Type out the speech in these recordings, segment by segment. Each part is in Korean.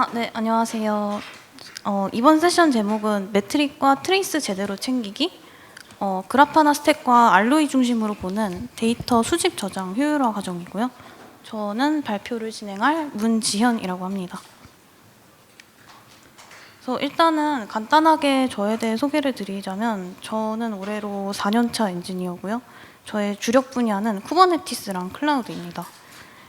아, 네, 안녕하세요. 어, 이번 세션 제목은 매트릭과 트레이스 제대로 챙기기, 어, 그라파나 스택과 알로이 중심으로 보는 데이터 수집 저장 효율화 과정이고요. 저는 발표를 진행할 문지현이라고 합니다. 그래서 일단은 간단하게 저에 대해 소개를 드리자면 저는 올해로 4년차 엔지니어고요. 저의 주력 분야는 쿠버네티스랑 클라우드입니다.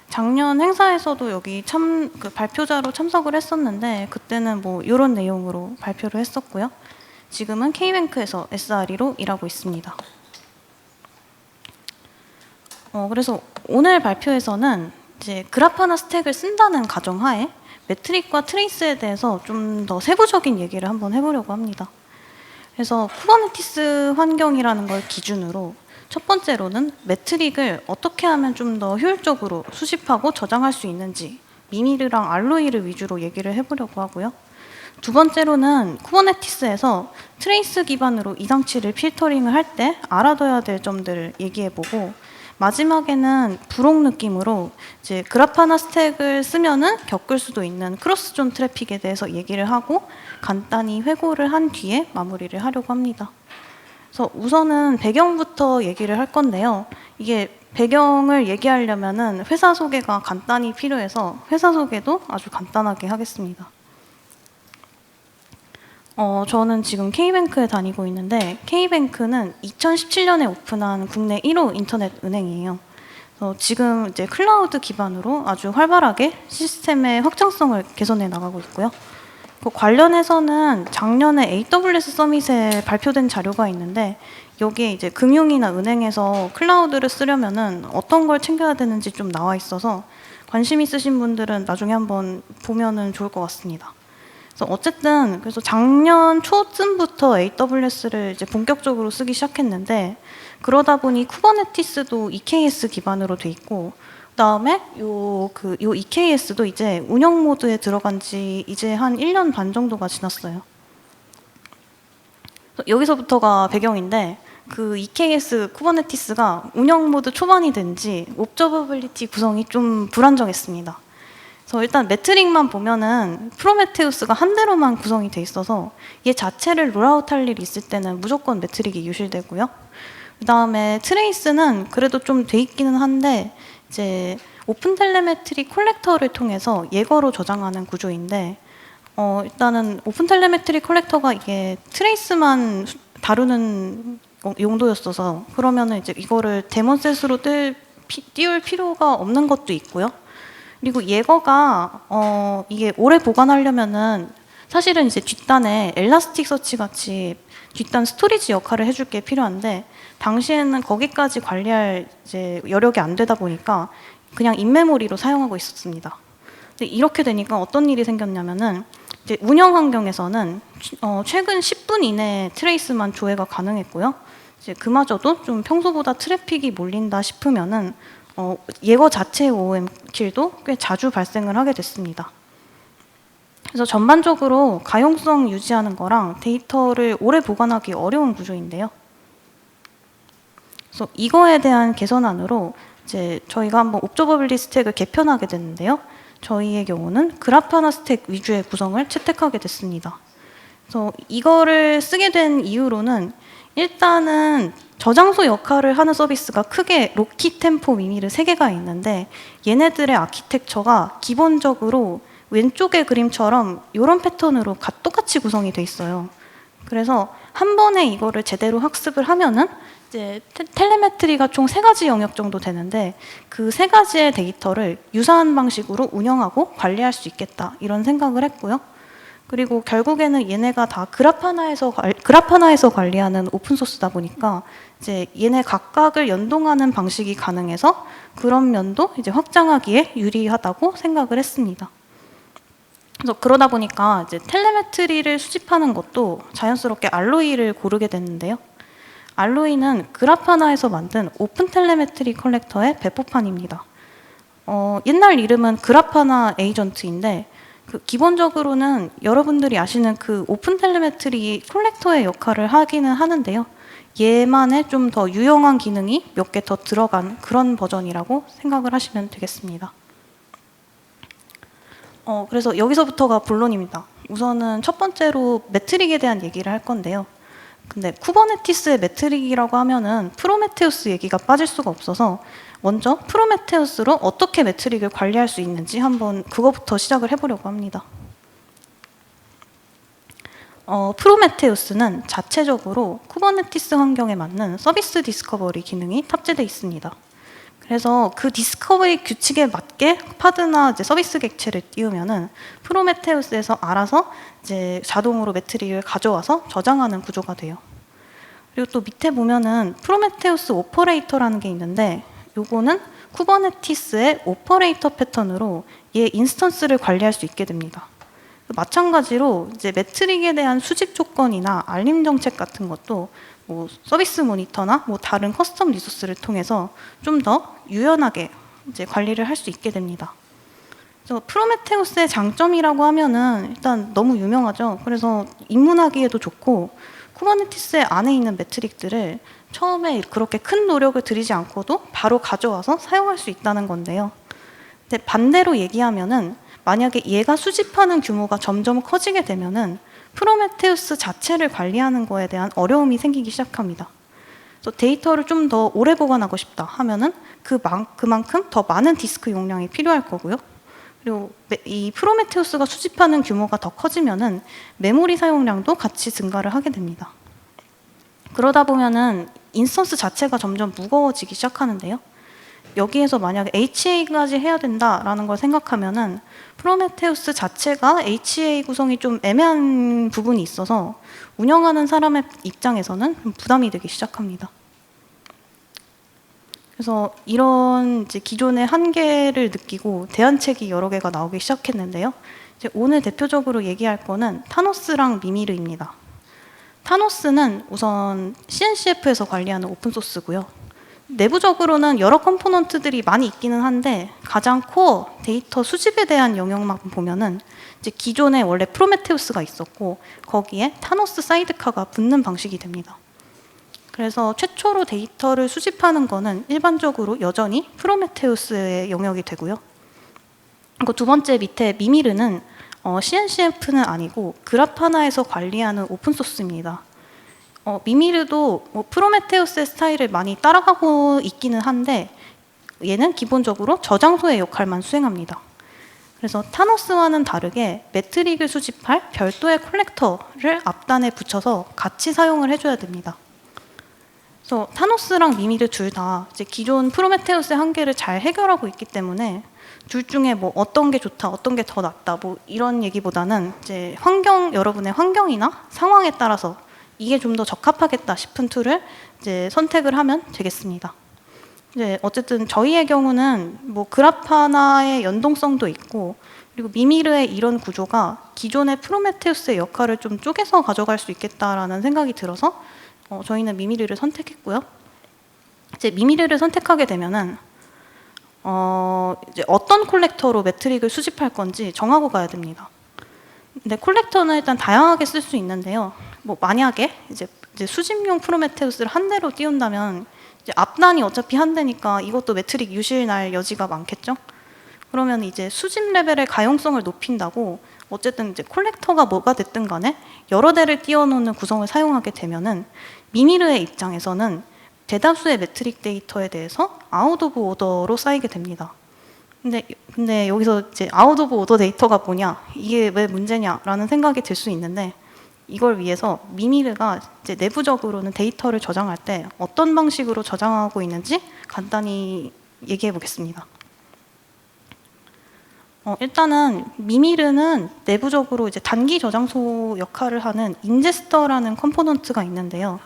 작년 행사에서도 여기 참 그 발표자로 참석을 했었는데 그때는 뭐 이런 내용으로 발표를 했었고요. 지금은 K뱅크에서 SRE로 일하고 있습니다. 어, 그래서 오늘 발표에서는 이제 그라파나 스택을 쓴다는 가정하에 매트릭과 트레이스에 대해서 좀 더 세부적인 얘기를 한번 해보려고 합니다. 그래서 쿠버네티스 환경이라는 걸 기준으로 첫 번째로는 매트릭을 어떻게 하면 좀 더 효율적으로 수집하고 저장할 수 있는지 미미르랑 알로이를 위주로 얘기를 해보려고 하고요. 두 번째로는 쿠버네티스에서 트레이스 기반으로 이상치를 필터링을 할 때 알아둬야 될 점들을 얘기해보고 마지막에는 부록 느낌으로 이제 그라파나 스택을 쓰면은 겪을 수도 있는 크로스존 트래픽에 대해서 얘기를 하고 간단히 회고를 한 뒤에 마무리를 하려고 합니다. 그래서 우선은 배경부터 얘기를 할 건데요. 이게 배경을 얘기하려면은 회사 소개가 간단히 필요해서 회사 소개도 아주 간단하게 하겠습니다. 어, 저는 지금 K뱅크에 다니고 있는데 K뱅크는 2017년에 오픈한 국내 1호 인터넷 은행이에요. 그래서 지금 이제 클라우드 기반으로 아주 활발하게 시스템의 확장성을 개선해 나가고 있고요. 그 관련해서는 작년에 AWS 서밋에 발표된 자료가 있는데 여기에 이제 금융이나 은행에서 클라우드를 쓰려면은 어떤 걸 챙겨야 되는지 좀 나와 있어서 관심 있으신 분들은 나중에 한번 보면은 좋을 것 같습니다. 그래서 어쨌든 그래서 작년 초쯤부터 AWS를 이제 본격적으로 쓰기 시작했는데 그러다 보니 쿠버네티스도 EKS 기반으로 돼 있고 그다음에 요 그 요 EKS도 이제 운영 모드에 들어간 지 이제 한 1년 반 정도가 지났어요. 여기서부터가 배경인데 그 EKS 쿠버네티스가 운영 모드 초반이 된지 옵저버빌리티 구성이 좀 불안정했습니다. 그래서 일단 매트릭만 보면은 프로메테우스가 한 대로만 구성이 돼 있어서 얘 자체를 롤아웃 할 일이 있을 때는 무조건 매트릭이 유실되고요. 그다음에 트레이스는 그래도 좀 돼 있기는 한데 이제 오픈 텔레메트리 콜렉터를 통해서 예거로 저장하는 구조인데 어, 일단은 오픈 텔레메트리 콜렉터가 이게 트레이스만 수- 다루는 어, 용도였어서 그러면은 이제 이거를 데몬셋으로 띄울 필요가 없는 것도 있고요. 그리고 예거가 어, 이게 오래 보관하려면은 사실은 이제 뒷단에 엘라스틱 서치 같이 뒷단 스토리지 역할을 해줄 게 필요한데 당시에는 거기까지 관리할 이제 여력이 안 되다 보니까 그냥 인메모리로 사용하고 있었습니다. 근데 이렇게 되니까 어떤 일이 생겼냐면은 이제 운영 환경에서는 어, 최근 10분 이내에 트레이스만 조회가 가능했고요. 이제 그마저도 좀 평소보다 트래픽이 몰린다 싶으면은 어, 예거 자체의 OOM 킬도 꽤 자주 발생을 하게 됐습니다. 그래서 전반적으로 가용성 유지하는 거랑 데이터를 오래 보관하기 어려운 구조인데요. 그래서 이거에 대한 개선안으로 이제 저희가 한번 옵저버빌리 스택을 개편하게 됐는데요. 저희의 경우는 그라파나 스택 위주의 구성을 채택하게 됐습니다. 그래서 이거를 쓰게 된 이유로는 일단은 저장소 역할을 하는 서비스가 크게 로키 템포 미미르 세 개가 있는데 얘네들의 아키텍처가 기본적으로 왼쪽의 그림처럼 이런 패턴으로 가- 똑같이 구성이 돼 있어요. 그래서 한 번에 이거를 제대로 학습을 하면은 이제 테- 텔레메트리가 총 세 가지 영역 정도 되는데 그 세 가지의 데이터를 유사한 방식으로 운영하고 관리할 수 있겠다 이런 생각을 했고요. 그리고 결국에는 얘네가 다 그라파나에서 관- 그라파나에서 관리하는 오픈 소스다 보니까 이제 얘네 각각을 연동하는 방식이 가능해서 그런 면도 이제 확장하기에 유리하다고 생각을 했습니다. 그래서 그러다 보니까 이제 텔레메트리를 수집하는 것도 자연스럽게 알로이를 고르게 됐는데요. 알로이는 그라파나에서 만든 오픈 텔레메트리 컬렉터의 배포판입니다. 어, 옛날 이름은 그라파나 에이전트인데 그 기본적으로는 여러분들이 아시는 그 오픈 텔레메트리 콜렉터의 역할을 하기는 하는데요. 얘만의 좀 더 유용한 기능이 몇 개 더 들어간 그런 버전이라고 생각을 하시면 되겠습니다. 어, 그래서 여기서부터가 본론입니다. 우선은 첫 번째로 매트릭에 대한 얘기를 할 건데요. 근데 쿠버네티스의 매트릭이라고 하면은 프로메테우스 얘기가 빠질 수가 없어서 먼저 프로메테우스로 어떻게 매트릭을 관리할 수 있는지 한번 그거부터 시작을 해보려고 합니다. 어, 프로메테우스는 자체적으로 쿠버네티스 환경에 맞는 서비스 디스커버리 기능이 탑재되어 있습니다. 그래서 그 디스커버리 규칙에 맞게 파드나 이제 서비스 객체를 띄우면은 프로메테우스에서 알아서 이제 자동으로 매트릭을 가져와서 저장하는 구조가 돼요. 그리고 또 밑에 보면은 프로메테우스 오퍼레이터라는 게 있는데 요거는 쿠버네티스의 오퍼레이터 패턴으로 얘 인스턴스를 관리할 수 있게 됩니다. 마찬가지로 이제 매트릭에 대한 수집 조건이나 알림 정책 같은 것도 뭐 서비스 모니터나 뭐 다른 커스텀 리소스를 통해서 좀 더 유연하게 이제 관리를 할 수 있게 됩니다. 그래서 프로메테우스의 장점이라고 하면은 일단 너무 유명하죠. 그래서 입문하기에도 좋고 쿠버네티스 안에 있는 매트릭들을 처음에 그렇게 큰 노력을 들이지 않고도 바로 가져와서 사용할 수 있다는 건데요. 근데 반대로 얘기하면은 만약에 얘가 수집하는 규모가 점점 커지게 되면은 프로메테우스 자체를 관리하는 거에 대한 어려움이 생기기 시작합니다. 그래서 데이터를 좀 더 오래 보관하고 싶다 하면은 그만, 그만큼 더 많은 디스크 용량이 필요할 거고요. 그리고 메- 이 프로메테우스가 수집하는 규모가 더 커지면은 메모리 사용량도 같이 증가를 하게 됩니다. 그러다 보면은 인스턴스 자체가 점점 무거워지기 시작하는데요. 여기에서 만약에 HA까지 해야 된다라는 걸 생각하면은 프로메테우스 자체가 HA 구성이 좀 애매한 부분이 있어서 운영하는 사람의 입장에서는 좀 부담이 되기 시작합니다. 그래서 이런 기존의 한계를 느끼고 대안책이 여러 개가 나오기 시작했는데요. 오늘 대표적으로 얘기할 거는 타노스랑 미미르입니다. 타노스는 우선 CNCF에서 관리하는 오픈 소스고요. 내부적으로는 여러 컴포넌트들이 많이 있기는 한데 가장 코어 데이터 수집에 대한 영역만 보면은 이제 기존에 원래 프로메테우스가 있었고 거기에 타노스 사이드카가 붙는 방식이 됩니다. 그래서 최초로 데이터를 수집하는 거는 일반적으로 여전히 프로메테우스의 영역이 되고요. 그리고 두 번째 밑에 미미르는 어, CNCF는 아니고 그라파나에서 관리하는 오픈 소스입니다. 어, 미미르도 뭐 프로메테우스의 스타일을 많이 따라가고 있기는 한데 얘는 기본적으로 저장소의 역할만 수행합니다. 그래서 타노스와는 다르게 매트릭을 수집할 별도의 콜렉터를 앞단에 붙여서 같이 사용을 해줘야 됩니다. 그래서 타노스랑 미미르 둘 다 이제 기존 프로메테우스의 한계를 잘 해결하고 있기 때문에 둘 중에 뭐 어떤 게 좋다, 어떤 게 더 낫다, 뭐 이런 얘기보다는 이제 환경 여러분의 환경이나 상황에 따라서 이게 좀 더 적합하겠다 싶은 툴을 이제 선택을 하면 되겠습니다. 이제 어쨌든 저희의 경우는 뭐 그라파나의 연동성도 있고 그리고 미미르의 이런 구조가 기존의 프로메테우스의 역할을 좀 쪼개서 가져갈 수 있겠다라는 생각이 들어서 어, 저희는 미미르를 선택했고요. 이제 미미르를 선택하게 되면은 어, 이제 어떤 콜렉터로 매트릭을 수집할 건지 정하고 가야 됩니다. 근데 콜렉터는 일단 다양하게 쓸 수 있는데요. 뭐 만약에 이제, 이제 수집용 프로메테우스를 한 대로 띄운다면 이제 앞단이 어차피 한 대니까 이것도 매트릭 유실 날 여지가 많겠죠. 그러면 이제 수집 레벨의 가용성을 높인다고 어쨌든 이제 콜렉터가 뭐가 됐든 간에 여러 대를 띄워놓는 구성을 사용하게 되면은 미미르의 입장에서는 대다수의 매트릭 데이터에 대해서 아웃 오브 오더로 쌓이게 됩니다. 근데 근데 여기서 이제 아웃 오브 오더 데이터가 뭐냐 이게 왜 문제냐라는 생각이 들 수 있는데 이걸 위해서 미미르가 이제 내부적으로는 데이터를 저장할 때 어떤 방식으로 저장하고 있는지 간단히 얘기해 보겠습니다. 어, 일단은 미미르는 내부적으로 이제 단기 저장소 역할을 하는 인제스터라는 컴포넌트가 있는데요.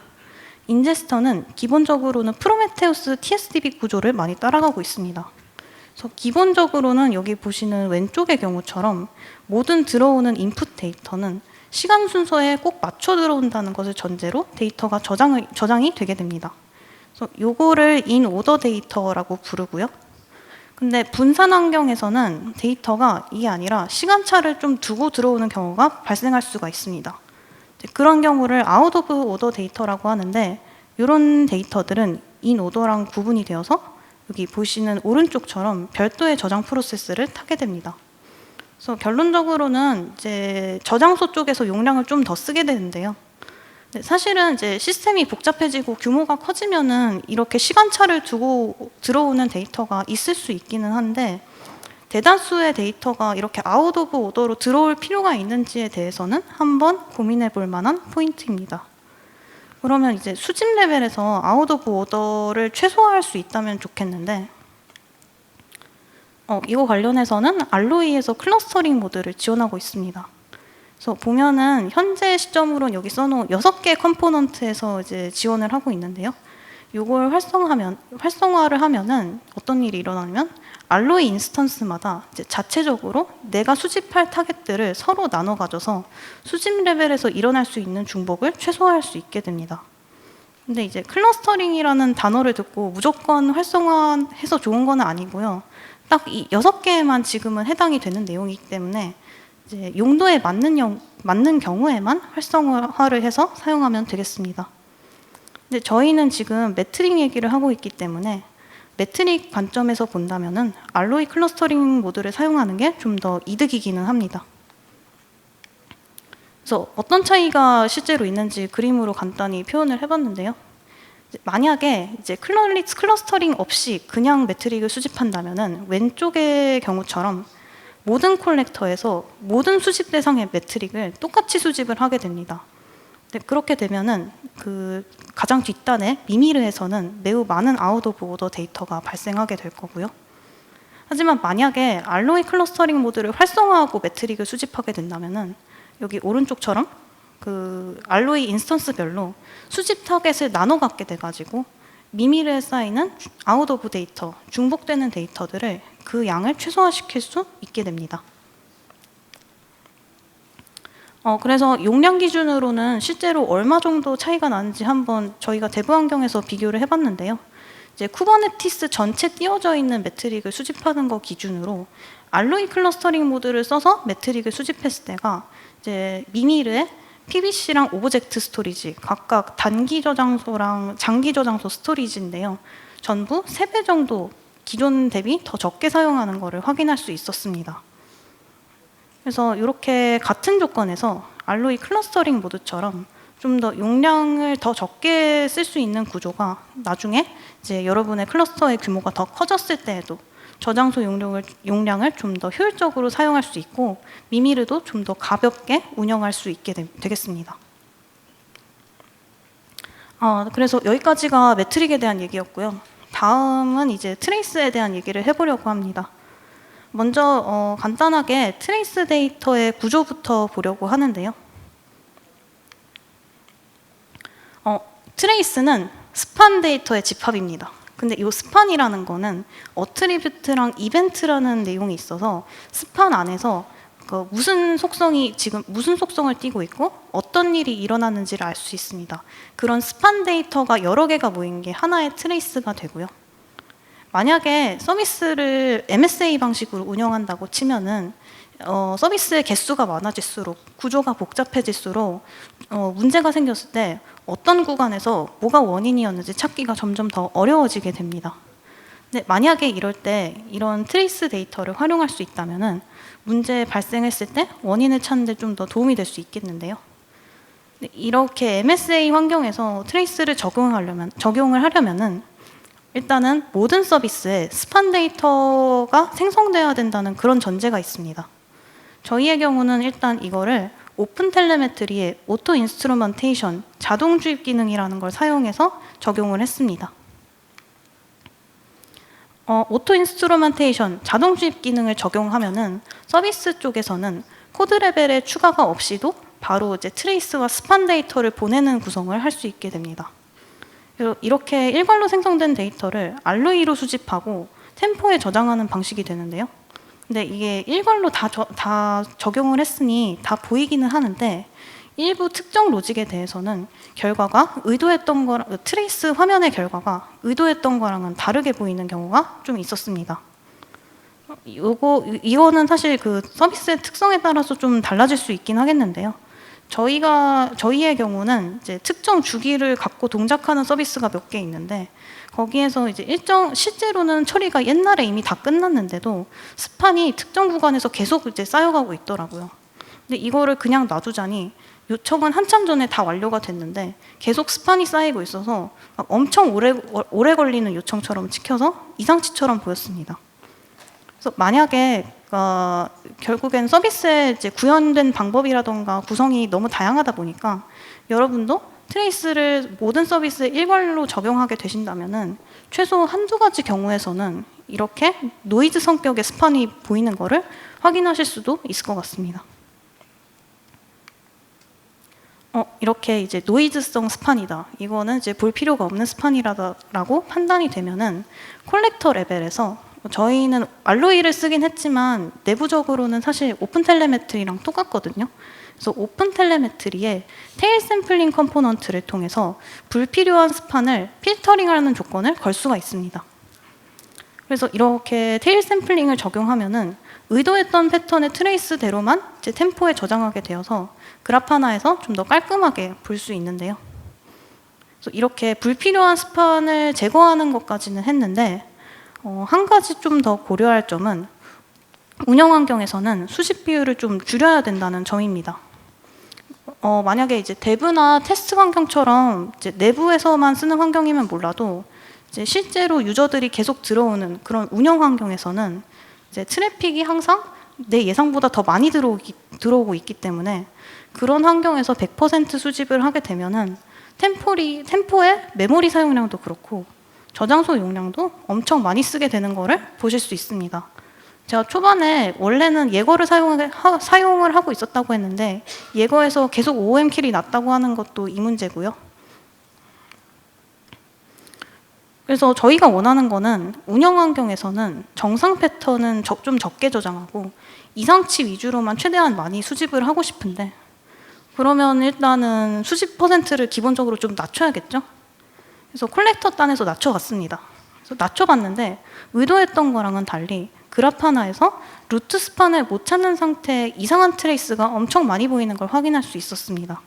인제스터는 기본적으로는 프로메테우스 TSDB 구조를 많이 따라가고 있습니다. 그래서 기본적으로는 여기 보시는 왼쪽의 경우처럼 모든 들어오는 인풋 데이터는 시간 순서에 꼭 맞춰 들어온다는 것을 전제로 데이터가 저장을, 저장이 되게 됩니다. 그래서 요거를 인 오더 데이터라고 부르고요. 근데 분산 환경에서는 데이터가 이게 아니라 시간차를 좀 두고 들어오는 경우가 발생할 수가 있습니다. 그런 경우를 아웃 오브 오더 데이터라고 하는데 이런 데이터들은 인 오더랑 구분이 되어서 여기 보시는 오른쪽처럼 별도의 저장 프로세스를 타게 됩니다. 그래서 결론적으로는 이제 저장소 쪽에서 용량을 좀 더 쓰게 되는데요. 네, 사실은 이제 시스템이 복잡해지고 규모가 커지면은 이렇게 시간차를 두고 들어오는 데이터가 있을 수 있기는 한데 대다수의 데이터가 이렇게 아웃 오브 오더로 들어올 필요가 있는지에 대해서는 한번 고민해 볼 만한 포인트입니다. 그러면 이제 수집 레벨에서 아웃 오브 오더를 최소화할 수 있다면 좋겠는데 어, 이거 관련해서는 알로이에서 클러스터링 모드를 지원하고 있습니다. 그래서 보면은 현재 시점으로는 여기 써놓은 여섯 개 컴포넌트에서 이제 지원을 하고 있는데요. 이걸 활성하면 활성화를 하면은 어떤 일이 일어나냐면 알로이 인스턴스마다 자체적으로 내가 수집할 타겟들을 서로 나눠 가져서 수집 레벨에서 일어날 수 있는 중복을 최소화할 수 있게 됩니다. 근데 이제 클러스터링이라는 단어를 듣고 무조건 활성화해서 좋은 건 아니고요. 딱 이 여섯 개에만 지금은 해당이 되는 내용이기 때문에 이제 용도에 맞는, 영, 맞는 경우에만 활성화를 해서 사용하면 되겠습니다. 근데 저희는 지금 매트릭 얘기를 하고 있기 때문에 매트릭 관점에서 본다면은 알로이 클러스터링 모드를 사용하는 게 좀 더 이득이기는 합니다. 그래서 어떤 차이가 실제로 있는지 그림으로 간단히 표현을 해봤는데요. 만약에 이제 클러리츠 클러스터링 없이 그냥 매트릭을 수집한다면은 왼쪽의 경우처럼 모든 콜렉터에서 모든 수집 대상의 매트릭을 똑같이 수집을 하게 됩니다. 네, 그렇게 되면은 그 가장 뒷단에 미미르에서는 매우 많은 아웃 오브 오더 데이터가 발생하게 될 거고요. 하지만 만약에 알로이 클러스터링 모드를 활성화하고 매트릭을 수집하게 된다면은 여기 오른쪽처럼 그 알로이 인스턴스별로 수집 타겟을 나눠 갖게 돼 가지고 미미르에 쌓이는 아웃 오브 데이터, 중복되는 데이터들을 그 양을 최소화시킬 수 있게 됩니다. 어, 그래서 용량 기준으로는 실제로 얼마 정도 차이가 나는지 한번 저희가 대부 환경에서 비교를 해봤는데요. 이제 쿠버네티스 전체 띄워져 있는 매트릭을 수집하는 거 기준으로 알로이 클러스터링 모드를 써서 매트릭을 수집했을 때가 이제 미미르의 PBC랑 오브젝트 스토리지 각각 단기 저장소랑 장기 저장소 스토리지인데요. 전부 3배 정도 기존 대비 더 적게 사용하는 것을 확인할 수 있었습니다. 그래서 이렇게 같은 조건에서 알로이 클러스터링 모드처럼 좀 더 용량을 더 적게 쓸 수 있는 구조가 나중에 이제 여러분의 클러스터의 규모가 더 커졌을 때에도 저장소 용량을, 용량을 좀 더 효율적으로 사용할 수 있고 미미르도 좀 더 가볍게 운영할 수 있게 되, 되겠습니다. 아, 그래서 여기까지가 매트릭에 대한 얘기였고요. 다음은 이제 트레이스에 대한 얘기를 해보려고 합니다. 먼저 어, 간단하게 트레이스 데이터의 구조부터 보려고 하는데요. 어, 트레이스는 스판 데이터의 집합입니다. 근데 이 스판이라는 거는 어트리뷰트랑 이벤트라는 내용이 있어서 스판 안에서 그 무슨 속성이 지금 무슨 속성을 띠고 있고 어떤 일이 일어나는지를 알 수 있습니다. 그런 스판 데이터가 여러 개가 모인 게 하나의 트레이스가 되고요. 만약에 서비스를 MSA 방식으로 운영한다고 치면은 어, 서비스의 개수가 많아질수록 구조가 복잡해질수록 어, 문제가 생겼을 때 어떤 구간에서 뭐가 원인이었는지 찾기가 점점 더 어려워지게 됩니다. 근데 만약에 이럴 때 이런 트레이스 데이터를 활용할 수 있다면은 문제 발생했을 때 원인을 찾는 데 좀 더 도움이 될 수 있겠는데요. 이렇게 MSA 환경에서 트레이스를 적용하려면 적용을 하려면은 일단은 모든 서비스에 스판 데이터가 생성돼야 된다는 그런 전제가 있습니다. 저희의 경우는 일단 이거를 오픈 텔레메트리의 오토 인스트루먼테이션 자동 주입 기능이라는 걸 사용해서 적용을 했습니다. 어, 오토 인스트루먼테이션 자동 주입 기능을 적용하면은 서비스 쪽에서는 코드 레벨의 추가가 없이도 바로 이제 트레이스와 스판 데이터를 보내는 구성을 할 수 있게 됩니다. 이렇게 일괄로 생성된 데이터를 알로이로 수집하고 템포에 저장하는 방식이 되는데요. 근데 이게 일괄로 다, 저, 다 적용을 했으니 다 보이기는 하는데 일부 특정 로직에 대해서는 결과가 의도했던 거랑 트레이스 화면의 결과가 의도했던 거랑은 다르게 보이는 경우가 좀 있었습니다. 요거 이거는 사실 그 서비스의 특성에 따라서 좀 달라질 수 있긴 하겠는데요. 저희가 저희의 경우는 이제 특정 주기를 갖고 동작하는 서비스가 몇 개 있는데 거기에서 이제 일정 실제로는 처리가 옛날에 이미 다 끝났는데도 스판이 특정 구간에서 계속 이제 쌓여가고 있더라고요. 근데 이거를 그냥 놔두자니 요청은 한참 전에 다 완료가 됐는데 계속 스판이 쌓이고 있어서 막 엄청 오래 오래 걸리는 요청처럼 찍혀서 이상치처럼 보였습니다. 그래서 만약에 어, 결국엔 서비스에 이제 구현된 방법이라던가 구성이 너무 다양하다 보니까 여러분도 트레이스를 모든 서비스에 일괄로 적용하게 되신다면은 최소 한두 가지 경우에서는 이렇게 노이즈 성격의 스판이 보이는 거를 확인하실 수도 있을 것 같습니다. 어, 이렇게 이제 노이즈성 스판이다. 이거는 이제 볼 필요가 없는 스판이라고 판단이 되면은 콜렉터 레벨에서 저희는 알로이를 쓰긴 했지만 내부적으로는 사실 오픈 텔레메트리랑 똑같거든요. 그래서 오픈 텔레메트리에 테일 샘플링 컴포넌트를 통해서 불필요한 스판을 필터링하는 조건을 걸 수가 있습니다. 그래서 이렇게 테일 샘플링을 적용하면은 의도했던 패턴의 트레이스대로만 제 템포에 저장하게 되어서 그라파나에서 좀 더 깔끔하게 볼 수 있는데요. 그래서 이렇게 불필요한 스판을 제거하는 것까지는 했는데 어, 한 가지 좀 더 고려할 점은 운영 환경에서는 수집 비율을 좀 줄여야 된다는 점입니다. 어, 만약에 이제 대부나 테스트 환경처럼 내부에서만 쓰는 환경이면 몰라도 실제로 유저들이 계속 들어오는 그런 운영 환경에서는 트래픽이 항상 내 예상보다 더 많이 들어오기, 들어오고 있기 때문에 그런 환경에서 100% 수집을 하게 되면은 템포리, 템포의 메모리 사용량도 그렇고 저장소 용량도 엄청 많이 쓰게 되는 거를 보실 수 있습니다. 제가 초반에 원래는 예거를 사용을, 하고 있었다고 했는데 예거에서 계속 OM킬이 났다고 하는 것도 이 문제고요. 그래서 저희가 원하는 거는 운영 환경에서는 정상 패턴은 적- 좀 적게 저장하고 이상치 위주로만 최대한 많이 수집을 하고 싶은데 그러면 일단은 수집 퍼센트를 기본적으로 좀 낮춰야겠죠? 그래서 콜렉터 단에서 낮춰봤습니다. 그래서 낮춰봤는데 의도했던 거랑은 달리 그라파나에서 루트 스판을 못 찾는 상태의 이상한 트레이스가 엄청 많이 보이는 걸 확인할 수 있었습니다.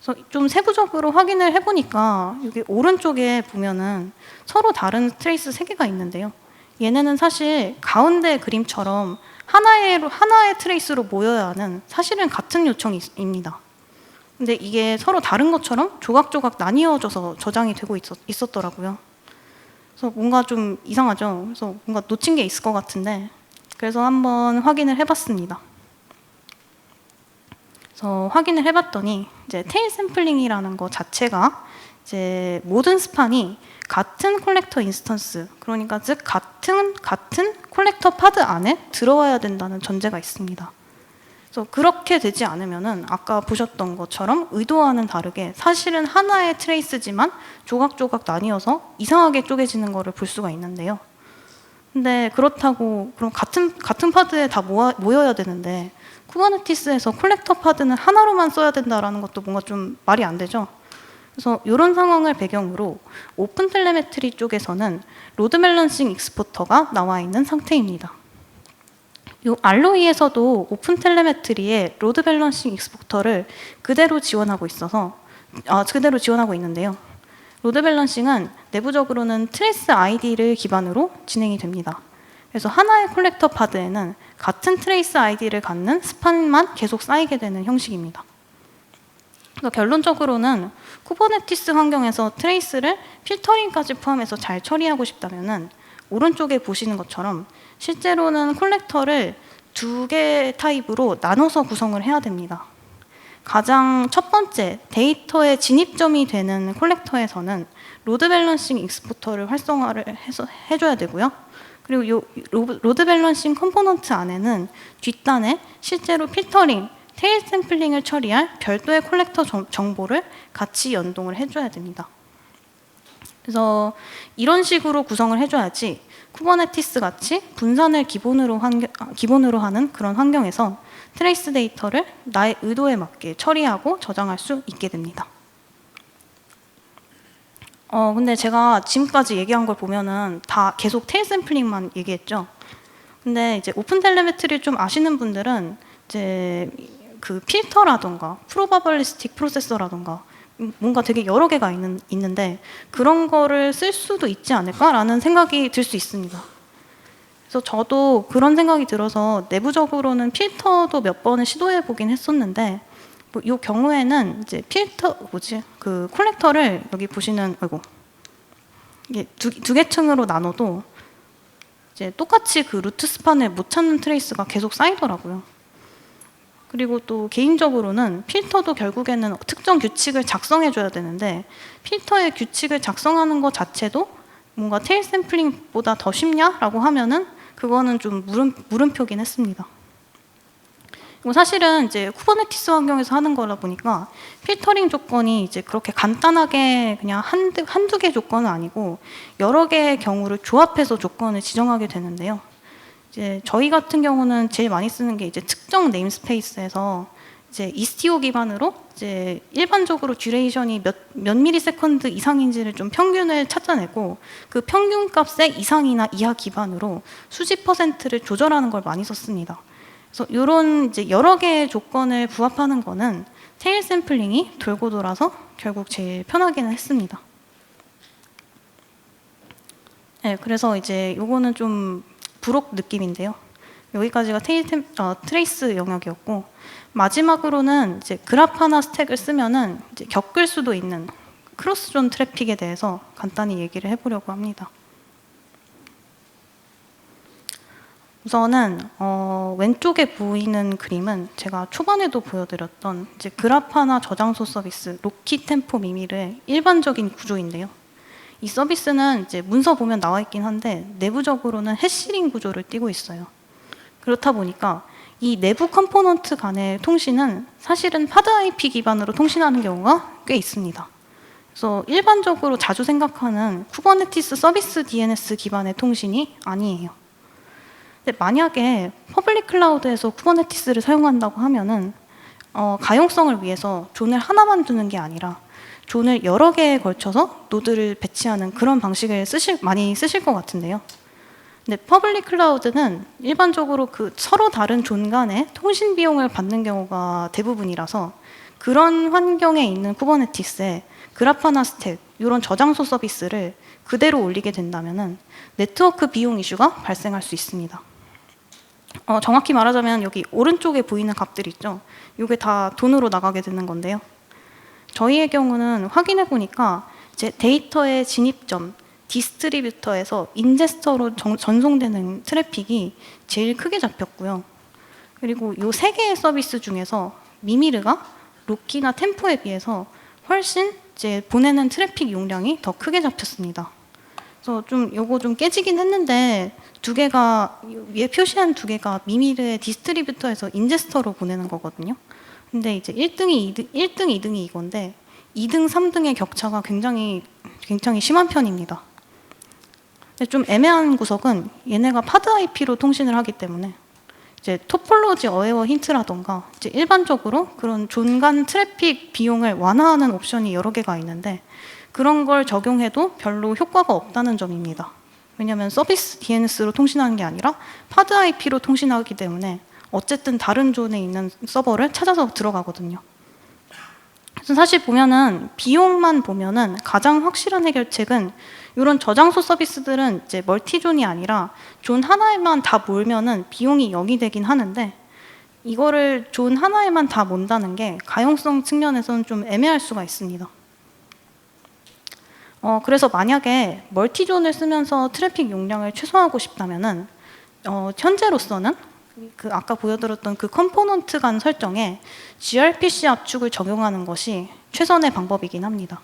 그래서 좀 세부적으로 확인을 해보니까 여기 오른쪽에 보면은 서로 다른 트레이스 세 개가 있는데요. 얘네는 사실 가운데 그림처럼 하나의 하나의 트레이스로 모여야 하는 사실은 같은 요청입니다. 근데 이게 서로 다른 것처럼 조각조각 나뉘어져서 저장이 되고 있었, 있었더라고요. 그래서 뭔가 좀 이상하죠. 그래서 뭔가 놓친 게 있을 것 같은데 그래서 한번 확인을 해봤습니다. 그래서 확인을 해봤더니 이제 테일 샘플링이라는 거 자체가 이제 모든 스판이 같은 콜렉터 인스턴스 그러니까 즉 같은 같은 콜렉터 파드 안에 들어와야 된다는 전제가 있습니다. 그래서 그렇게 되지 않으면은 아까 보셨던 것처럼 의도와는 다르게 사실은 하나의 트레이스지만 조각조각 나뉘어서 이상하게 쪼개지는 거를 볼 수가 있는데요. 근데 그렇다고 그럼 같은 같은 파드에 다 모아, 모여야 되는데 쿠버네티스에서 콜렉터 파드는 하나로만 써야 된다라는 것도 뭔가 좀 말이 안 되죠. 그래서 이런 상황을 배경으로 오픈 텔레메트리 쪽에서는 로드 밸런싱 익스포터가 나와 있는 상태입니다. 요 알로이에서도 오픈 텔레메트리에 로드 밸런싱 익스포터를 그대로 지원하고 있어서 아, 그대로 지원하고 있는데요. 로드 밸런싱은 내부적으로는 트레이스 아이디를 기반으로 진행이 됩니다. 그래서 하나의 콜렉터 파드에는 같은 트레이스 아이디를 갖는 스판만 계속 쌓이게 되는 형식입니다. 그래서 결론적으로는 쿠버네티스 환경에서 트레이스를 필터링까지 포함해서 잘 처리하고 싶다면은 오른쪽에 보시는 것처럼 실제로는 콜렉터를 두 개 타입으로 나눠서 구성을 해야 됩니다. 가장 첫 번째 데이터의 진입점이 되는 콜렉터에서는 로드 밸런싱 익스포터를 활성화를 해서 해줘야 되고요. 그리고 요 로- 로드 밸런싱 컴포넌트 안에는 뒷단에 실제로 필터링, 테일 샘플링을 처리할 별도의 콜렉터 정- 정보를 같이 연동을 해줘야 됩니다. 그래서 이런 식으로 구성을 해줘야지 쿠버네티스 같이 분산을 기본으로, 환경, 아, 기본으로 하는 그런 환경에서 트레이스 데이터를 나의 의도에 맞게 처리하고 저장할 수 있게 됩니다. 어, 근데 제가 지금까지 얘기한 걸 보면은 다 계속 테일 샘플링만 얘기했죠. 근데 이제 오픈 텔레메트리 좀 아시는 분들은 이제 그 필터라던가 프로바블리스틱 프로세서라던가 음, 뭔가 되게 여러 개가 있는, 있는데 그런 거를 쓸 수도 있지 않을까라는 생각이 들 수 있습니다. 그래서 저도 그런 생각이 들어서 내부적으로는 필터도 몇 번을 시도해 보긴 했었는데 뭐 이 경우에는 이제 필터 뭐지 그 콜렉터를 여기 보시는 아이고 이게 두, 두개 층으로 나눠도 이제 똑같이 그 루트 스판을 못 찾는 트레이스가 계속 쌓이더라고요. 그리고 또 개인적으로는 필터도 결국에는 특정 규칙을 작성해 줘야 되는데 필터의 규칙을 작성하는 것 자체도 뭔가 테일 샘플링보다 더 쉽냐라고 하면은 그거는 좀 물음, 물음표긴 했습니다. 사실은 이제 쿠버네티스 환경에서 하는 거라 보니까 필터링 조건이 이제 그렇게 간단하게 그냥 한두, 한두 개 조건은 아니고 여러 개의 경우를 조합해서 조건을 지정하게 되는데요. 이제 저희 같은 경우는 제일 많이 쓰는 게 이제 특정 네임스페이스에서 이제 이스티오 기반으로 이제 일반적으로 듀레이션이 몇, 몇 미리세컨드 이상인지를 좀 평균을 찾아내고 그 평균 값의 이상이나 이하 기반으로 수십 퍼센트를 조절하는 걸 많이 썼습니다. 그래서 이런 이제 여러 개의 조건을 부합하는 거는 테일 샘플링이 돌고 돌아서 결국 제일 편하기는 했습니다. 네, 그래서 이제 요거는 좀 부록 느낌인데요. 여기까지가 테일 템, 어, 트레이스 영역이었고 마지막으로는 이제 그라파나 스택을 쓰면은 이제 겪을 수도 있는 크로스존 트래픽에 대해서 간단히 얘기를 해보려고 합니다. 우선은 어, 왼쪽에 보이는 그림은 제가 초반에도 보여드렸던 이제 그라파나 저장소 서비스 로키 템포 미미의 일반적인 구조인데요. 이 서비스는 이제 문서 보면 나와 있긴 한데 내부적으로는 해시링 구조를 띠고 있어요. 그렇다 보니까 이 내부 컴포넌트 간의 통신은 사실은 파드 IP 기반으로 통신하는 경우가 꽤 있습니다. 그래서 일반적으로 자주 생각하는 쿠버네티스 서비스 DNS 기반의 통신이 아니에요. 근데 만약에 퍼블릭 클라우드에서 쿠버네티스를 사용한다고 하면은 어, 가용성을 위해서 존을 하나만 두는 게 아니라 존을 여러 개에 걸쳐서 노드를 배치하는 그런 방식을 쓰실 많이 쓰실 것 같은데요. 근데 퍼블릭 클라우드는 일반적으로 그 서로 다른 존 간의 통신 비용을 받는 경우가 대부분이라서 그런 환경에 있는 쿠버네티스에 그라파나 스택 이런 저장소 서비스를 그대로 올리게 된다면은 네트워크 비용 이슈가 발생할 수 있습니다. 어, 정확히 말하자면 여기 오른쪽에 보이는 값들 있죠. 이게 다 돈으로 나가게 되는 건데요. 저희의 경우는 확인해 보니까 이제 데이터의 진입점 디스트리뷰터에서 인제스터로 정- 전송되는 트래픽이 제일 크게 잡혔고요. 그리고 이 세 개의 서비스 중에서 미미르가 로키나 템포에 비해서 훨씬 이제 보내는 트래픽 용량이 더 크게 잡혔습니다. 그래서 좀 요거 좀 깨지긴 했는데 두 개가 위에 표시한 두 개가 미미르의 디스트리뷰터에서 인제스터로 보내는 거거든요. 근데 이제 1등이 2등, 1등, 2등이 이건데 2등, 3등의 격차가 굉장히 굉장히 심한 편입니다. 근데 좀 애매한 구석은 얘네가 파드 IP로 통신을 하기 때문에 이제 토폴로지 어웨어 힌트라던가 이제 일반적으로 그런 존간 트래픽 비용을 완화하는 옵션이 여러 개가 있는데 그런 걸 적용해도 별로 효과가 없다는 점입니다. 왜냐하면 서비스 DNS로 통신하는 게 아니라 파드 IP로 통신하기 때문에 어쨌든 다른 존에 있는 서버를 찾아서 들어가거든요. 사실 보면은 비용만 보면은 가장 확실한 해결책은 이런 저장소 서비스들은 이제 멀티존이 아니라 존 하나에만 다 몰면은 비용이 0이 되긴 하는데 이거를 존 하나에만 다 몬다는 게 가용성 측면에서는 좀 애매할 수가 있습니다. 어, 그래서 만약에 멀티존을 쓰면서 트래픽 용량을 최소화하고 싶다면은 어, 현재로서는 그 아까 보여드렸던 그 컴포넌트 간 설정에 gRPC 압축을 적용하는 것이 최선의 방법이긴 합니다.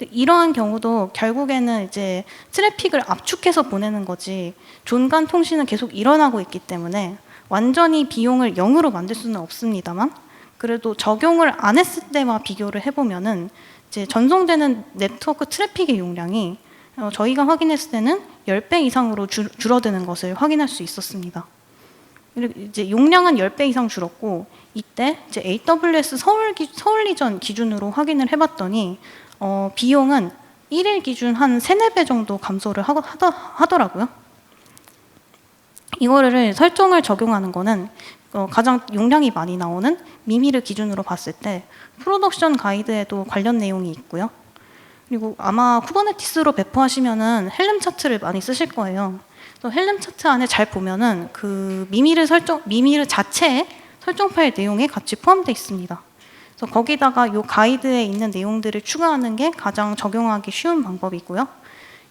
이러한 경우도 결국에는 이제 트래픽을 압축해서 보내는 거지 존간 통신은 계속 일어나고 있기 때문에 완전히 비용을 0으로 만들 수는 없습니다만 그래도 적용을 안 했을 때와 비교를 해보면은 이제 전송되는 네트워크 트래픽의 용량이 어, 저희가 확인했을 때는 10배 이상으로 줄, 줄어드는 것을 확인할 수 있었습니다. 이제 용량은 10배 이상 줄었고 이때 이제 AWS 서울 기, 서울리전 기준으로 확인을 해봤더니 어, 비용은 1일 기준 한 3, 4배 정도 감소를 하, 하더, 하더라고요. 이거를 설정을 적용하는 거는 어, 가장 용량이 많이 나오는 미미를 기준으로 봤을 때 프로덕션 가이드에도 관련 내용이 있고요. 그리고 아마 쿠버네티스로 배포하시면은 헬름 차트를 많이 쓰실 거예요. 그래서 헬름 차트 안에 잘 보면은 그 미미를 설정 미미를 자체에 설정 파일 내용에 같이 포함되어 있습니다. 그래서 거기다가 요 가이드에 있는 내용들을 추가하는 게 가장 적용하기 쉬운 방법이고요.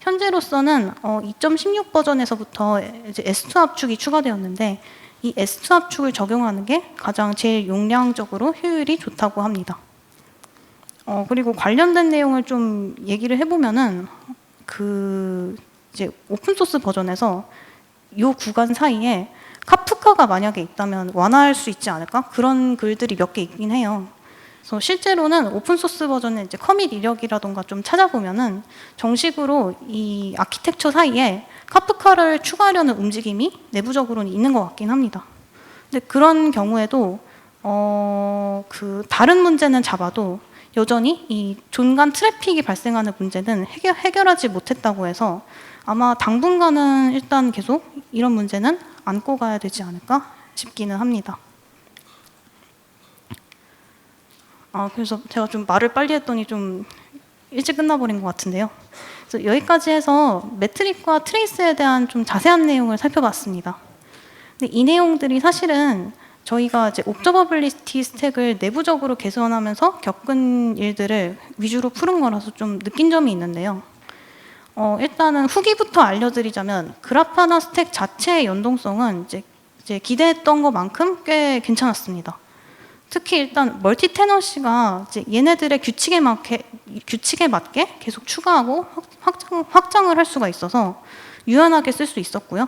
현재로서는 어, 2.16 버전에서부터 이제 S2 압축이 추가되었는데 이 S2 압축을 적용하는 게 가장 제일 용량적으로 효율이 좋다고 합니다. 어, 그리고 관련된 내용을 좀 얘기를 해보면은 그 이제 오픈 소스 버전에서 요 구간 사이에 카프카가 만약에 있다면 완화할 수 있지 않을까 그런 글들이 몇 개 있긴 해요. 그래서 실제로는 오픈 소스 버전의 이제 커밋 이력이라던가 좀 찾아보면은 정식으로 이 아키텍처 사이에 카프카를 추가하려는 움직임이 내부적으로는 있는 것 같긴 합니다. 근데 그런 경우에도 어, 그 다른 문제는 잡아도 여전히 이 존간 트래픽이 발생하는 문제는 해결, 해결하지 못했다고 해서 아마 당분간은 일단 계속 이런 문제는 안고 가야 되지 않을까 싶기는 합니다. 아, 그래서 제가 좀 말을 빨리 했더니 좀 일찍 끝나버린 것 같은데요. 그래서 여기까지 해서 매트릭과 트레이스에 대한 좀 자세한 내용을 살펴봤습니다. 근데 이 내용들이 사실은 저희가 이제 옵저버빌리티 스택을 내부적으로 개선하면서 겪은 일들을 위주로 푸른 거라서 좀 느낀 점이 있는데요. 어, 일단은 후기부터 알려드리자면 그라파나 스택 자체의 연동성은 이제, 이제 기대했던 것만큼 꽤 괜찮았습니다. 특히 일단 멀티 테너시가 이제 얘네들의 규칙에 맞게 규칙에 맞게 계속 추가하고 확장 확장을 할 수가 있어서 유연하게 쓸 수 있었고요.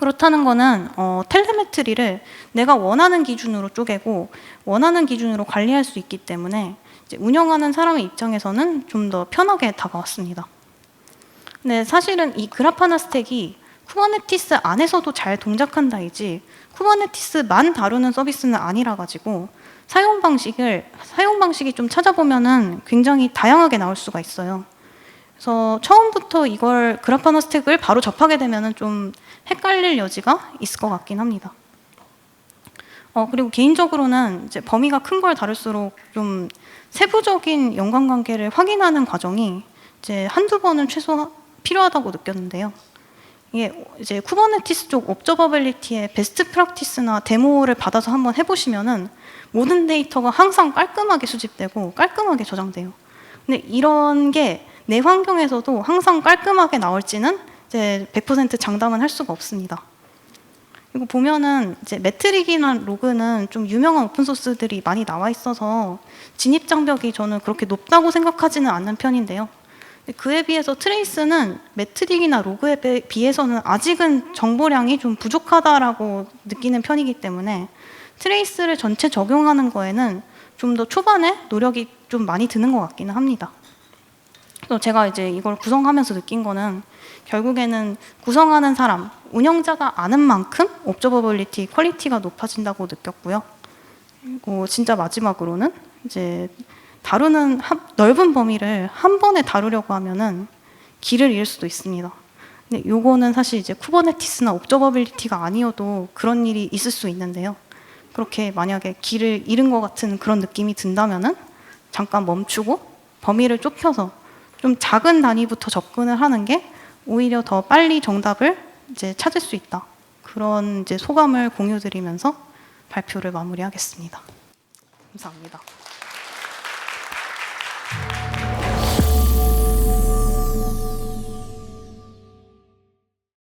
그렇다는 거는 어, 텔레메트리를 내가 원하는 기준으로 쪼개고 원하는 기준으로 관리할 수 있기 때문에 운영하는 사람의 입장에서는 좀 더 편하게 다가왔습니다. 근데 사실은 이 그라파나 스택이 쿠버네티스 안에서도 잘 동작한다이지 쿠버네티스만 다루는 서비스는 아니라 가지고 사용 방식을 사용 방식이 좀 찾아보면은 굉장히 다양하게 나올 수가 있어요. 그래서 처음부터 이걸 그라파나 스택을 바로 접하게 되면은 좀 헷갈릴 여지가 있을 것 같긴 합니다. 어, 그리고 개인적으로는 이제 범위가 큰 걸 다룰수록 좀 세부적인 연관관계를 확인하는 과정이 이제 한두 번은 최소 필요하다고 느꼈는데요. 이게 이제 쿠버네티스 쪽 옵저버빌리티의 베스트 프랙티스나 데모를 받아서 한번 해보시면은 모든 데이터가 항상 깔끔하게 수집되고 깔끔하게 저장돼요. 근데 이런 게 내 환경에서도 항상 깔끔하게 나올지는 이제 100% 장담은 할 수가 없습니다. 그리고 보면은 이제 매트릭이나 로그는 좀 유명한 오픈 소스들이 많이 나와 있어서 진입 장벽이 저는 그렇게 높다고 생각하지는 않는 편인데요. 그에 비해서 트레이스는 매트릭이나 로그에 비해서는 아직은 정보량이 좀 부족하다라고 느끼는 편이기 때문에 트레이스를 전체 적용하는 거에는 좀 더 초반에 노력이 좀 많이 드는 것 같기는 합니다. 그래서 제가 이제 이걸 구성하면서 느낀 거는 결국에는 구성하는 사람, 운영자가 아는 만큼 옵저버빌리티 퀄리티가 높아진다고 느꼈고요. 그리고 진짜 마지막으로는 이제 다루는 한, 넓은 범위를 한 번에 다루려고 하면은 길을 잃을 수도 있습니다. 근데 요거는 사실 이제 쿠버네티스나 옵저버빌리티가 아니어도 그런 일이 있을 수 있는데요. 그렇게 만약에 길을 잃은 것 같은 그런 느낌이 든다면은 잠깐 멈추고 범위를 좁혀서 좀 작은 단위부터 접근을 하는 게 오히려 더 빨리 정답을 이제 찾을 수 있다. 그런 이제 소감을 공유드리면서 발표를 마무리하겠습니다. 감사합니다.